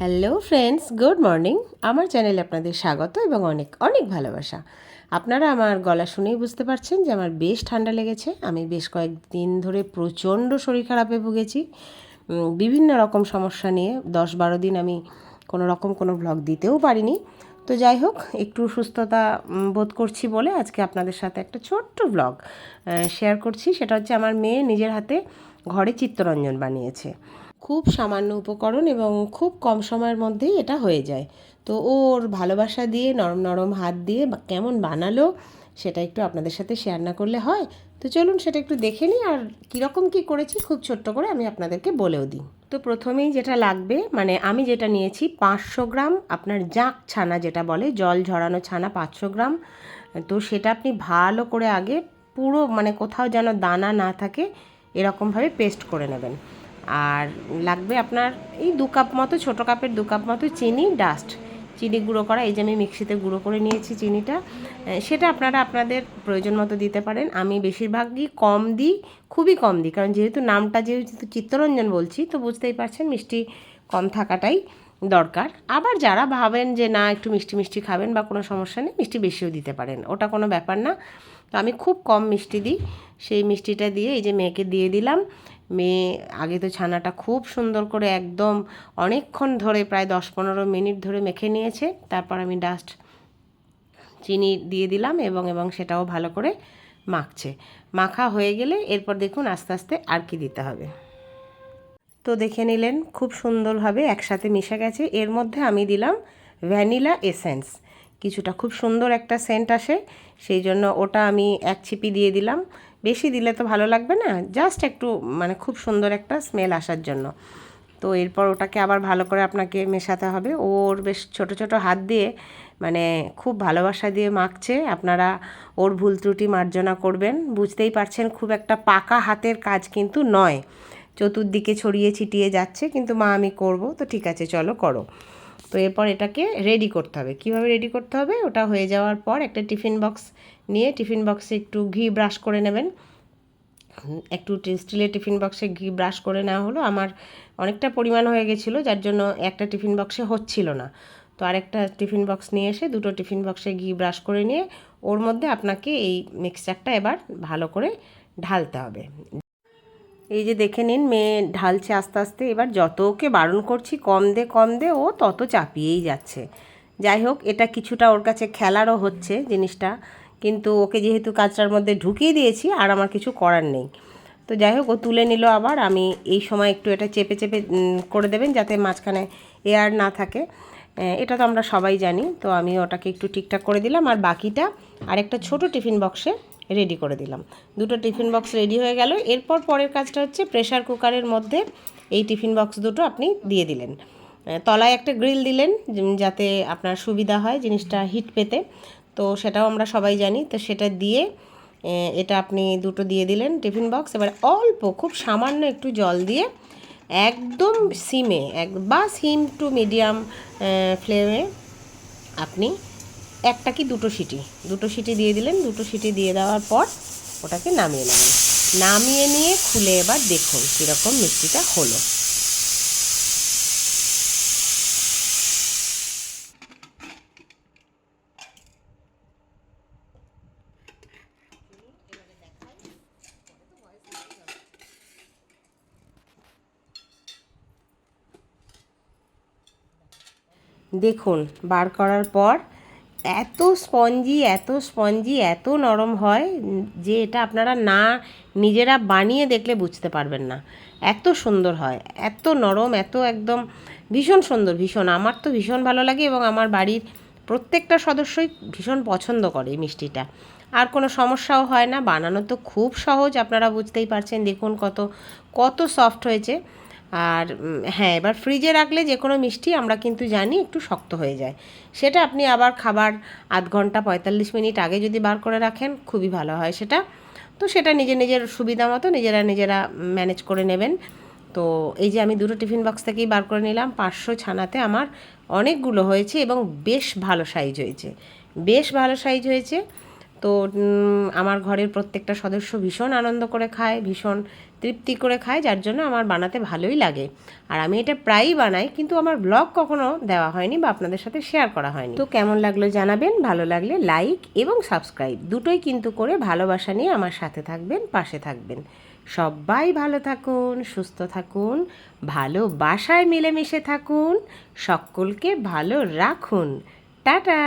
Hello friends good morning আমার চ্যানেলে আপনাদের স্বাগত এবং অনেক অনেক ভালোবাসা। আপনারা আমার গলা শুনেই বুঝতে পারছেন যে আমার বেশ ঠান্ডা লেগেছে। আমি বেশ কয়েকদিন ধরে প্রচণ্ড শরীর খারাপে ভুগেছি। বিভিন্ন রকম সমস্যা নিয়ে দশ বারো দিন আমি কোনো রকম কোনো ব্লগ দিতেও পারিনি। তো যাই হোক, একটু সুস্থতা বোধ করছি বলে আজকে আপনাদের সাথে একটা ছোট্ট ব্লগ শেয়ার করছি। সেটা হচ্ছে আমার মেয়ে নিজের হাতে ঘরে চিত্তরঞ্জন বানিয়েছে। খুব সামান্য উপকরণ এবং খুব কম সময়ের মধ্যেই এটা হয়ে যায়। তো ওর ভালোবাসা দিয়ে, নরম নরম হাত দিয়ে কেমন বানালো সেটা একটু আপনাদের সাথে শেয়ার না করলে হয়। তো চলুন সেটা একটু দেখে নিই আর কীরকম কী করেছি খুব ছোট্ট করে আমি আপনাদেরকে বলেও দিই। তো প্রথমেই যেটা লাগবে মানে আমি যেটা নিয়েছি পাঁচশো গ্রাম আপনার জাঁক ছানা যেটা বলে, জল ঝরানো ছানা পাঁচশো গ্রাম। তো সেটা আপনি ভালো করে আগে পুরো মানে কোথাও যেন দানা না থাকে, এরকমভাবে পেস্ট করে নেবেন। আর লাগবে আপনার এই দু কাপ মতো, ছোটো কাপের দু কাপ মতো চিনি ডাস্ট চিনি গুঁড়ো করা। এই যে আমি মিক্সিতে গুঁড়ো করে নিয়েছি চিনিটা। সেটা আপনারা আপনাদের প্রয়োজন মতো দিতে পারেন। আমি বেশিরভাগই কম দিই, খুবই কম দিই। কারণ যেহেতু নামটা যেহেতু চিত্তরঞ্জন বলছি, তো বুঝতেই পারছেন মিষ্টি কম থাকাটাই দরকার। আবার যারা ভাবেন যে না, একটু মিষ্টি মিষ্টি খাবেন বা কোনো সমস্যা নেই, মিষ্টি বেশিও দিতে পারেন। ওটা কোনো ব্যাপার না। তো আমি খুব কম মিষ্টি দিই। সেই মিষ্টিটা দিয়ে এই যে মেয়েকে দিয়ে দিলাম। মেয়ে আগে তো ছানাটা খুব সুন্দর করে একদম অনেকক্ষণ ধরে প্রায় দশ পনেরো মিনিট ধরে মেখে নিয়েছে। তারপর আমি ডাস্ট চিনি দিয়ে দিলাম এবং এবং সেটাও ভালো করে মাখছে। মাখা হয়ে গেলে এরপর দেখুন আস্তে আস্তে আর কি দিতে হবে। তো দেখে নিলেন খুব সুন্দরভাবে একসাথে মিশে গেছে। এর মধ্যে আমি দিলাম ভ্যানিলা এসেন্স। কিছুটা খুব সুন্দর একটা সেন্ট আসে, সেই জন্য ওটা আমি এক ছিপি দিয়ে দিলাম। বেশি দিলে তো ভালো লাগবে না? জাস্ট একটু মানে খুব সুন্দর একটা স্মেল আসার জন্য। তো এরপর ওটাকে আবার ভালো করে আপনাকে মেশাতে হবে। ওর বেশ ছোট ছোট হাত দিয়ে মানে খুব ভালোবাসা দিয়ে মাখছে। আপনারা ওর ভুল ত্রুটি মার্জনা করবেন। বুঝতেই পারছেন, খুব একটা পাকা হাতের কাজ কিন্তু নয়। চতুর্দিকে ছড়িয়ে ছিটিয়ে যাচ্ছে, কিন্তু মা আমি করব। তো ঠিক আছে, চলো করো। তো এরপর এটাকে রেডি করতে হবে। কীভাবে রেডি করতে হবে? ওটা হয়ে যাওয়ার পর একটা টিফিন বক্স নিয়ে টিফিন বক্সে একটু ঘি ব্রাশ করে নেবেন। একটু স্টিলের টিফিন বক্সে ঘি ব্রাশ করে নেওয়া হলো। আমার অনেকটা পরিমাণ হয়ে গেছিল, যার জন্য একটা টিফিন বক্সে হচ্ছিল না। তো আরেকটা টিফিন বক্স নিয়ে এসে দুটো টিফিন বক্সে ঘি ব্রাশ করে নিয়ে ওর মধ্যে আপনাকে এই মিক্সচারটা এবার ভালো করে ঢালতে হবে। এই যে দেখে নিন, মেয়ে ঢালছে আস্তে আস্তে, এবার যত ওকে বারণ করছি, কম দে কম দে, ও তত চাপিয়েই যাচ্ছে। যাই হোক, এটা কিছুটা ওর কাছে খেলারও হচ্ছে জিনিসটা, কিন্তু ওকে যেহেতু কাজটার মধ্যে ঢুকিয়ে দিয়েছি, আর আমার কিছু করার নেই। তো যাই হোক, ও তুলে নিল আবার, আমি এই সময় একটু এটা চেপে চেপে করে দেবেন যাতে মাঝখানে এয়ার না থাকে। এটা তো আমরা সবাই জানি, তো আমি ওটাকে একটু ঠিকঠাক করে দিলাম, আর বাকিটা আরেকটা ছোট টিফিন বক্সে রেডি করে দিলাম। দুটো টিফিন বক্স রেডি হয়ে গেল। এরপর পরের কাজটা হচ্ছে প্রেশার কুকারের মধ্যে এই টিফিন বক্স দুটো আপনি দিয়ে দিলেন। তলায় একটা গ্রিল দিলেন যাতে আপনার সুবিধা হয় জিনিসটা হিট পেতে। তো সেটাও আমরা সবাই জানি। তো সেটা দিয়ে এটা আপনি দুটো দিয়ে দিলেন টিফিন বক্স এবার অল্প, খুব সামান্য একটু জল দিয়ে একদম সিমে, এক বা সিম টু মিডিয়াম ফ্লেমে আপনি একটা কি দুটো সিটি? দুটো সিটি দিয়ে দিলেন, দুটো সিটি দিয়ে দেওয়ার পর ওটাকে নামিয়ে নেবেন। নামিয়ে নিয়ে খুলে এবার দেখুন কীরকম মিষ্টিটা হলো। দেখুন, বার করার পর এত স্পঞ্জি এত স্পঞ্জি, এত নরম হয় যে এটা আপনারা না নিজেরা বানিয়ে দেখলে বুঝতে পারবেন না। এত সুন্দর হয়, এত নরম, এত একদম ভীষণ সুন্দর, ভীষণ। আমার তো ভীষণ ভালো লাগে এবং আমার বাড়ির প্রত্যেকটা সদস্যই ভীষণ পছন্দ করে এই মিষ্টিটা। আর কোনো সমস্যাও হয় না, বানানো তো খুব সহজ, আপনারা বুঝতেই পারছেন। দেখুন কত কত সফট হয়েছে। আর হ্যাঁ এবার ফ্রিজে রাখলে যে কোনো মিষ্টি আমরা কিন্তু জানি একটু শক্ত হয়ে যায়। সেটা আপনি আবার খাবার আধ ঘণ্টা, পঁয়তাল্লিশ মিনিট আগে যদি বার করে রাখেন, খুবই ভালো হয় সেটা। তো সেটা নিজের নিজের সুবিধা মতো নিজেরা নিজেরা ম্যানেজ করে নেবেন। তো এই যে আমি দুটো টিফিন বক্স থেকেই বার করে নিলাম, পাঁচশো ছানাতে আমার অনেকগুলো হয়েছে এবং বেশ ভালো সাইজ হয়েছে। বেশ ভালো সাইজ হয়েছে। তো আমার ঘরের প্রত্যেকটা সদস্য ভীষণ আনন্দ করে খায়, ভীষণ তৃপ্তি করে খায়, যার জন্য আমার বানাতে ভালোই লাগে। আর আমি এটা প্রায়ই বানাই, কিন্তু আমার ব্লগ কখনো দেওয়া হয়নি বা আপনাদের সাথে শেয়ার করা হয়নি। তো কেমন লাগল জানাবেন, ভালো লাগলে লাইক এবং সাবস্ক্রাইব দুটোই কিন্তু করে ভালোবাসা নিয়ে আমার সাথে থাকবেন, পাশে থাকবেন। সবাই ভালো থাকুন, সুস্থ থাকুন, ভালোবাসায় মিলেমিশে থাকুন, সকলকে ভালো রাখুন। টাটা!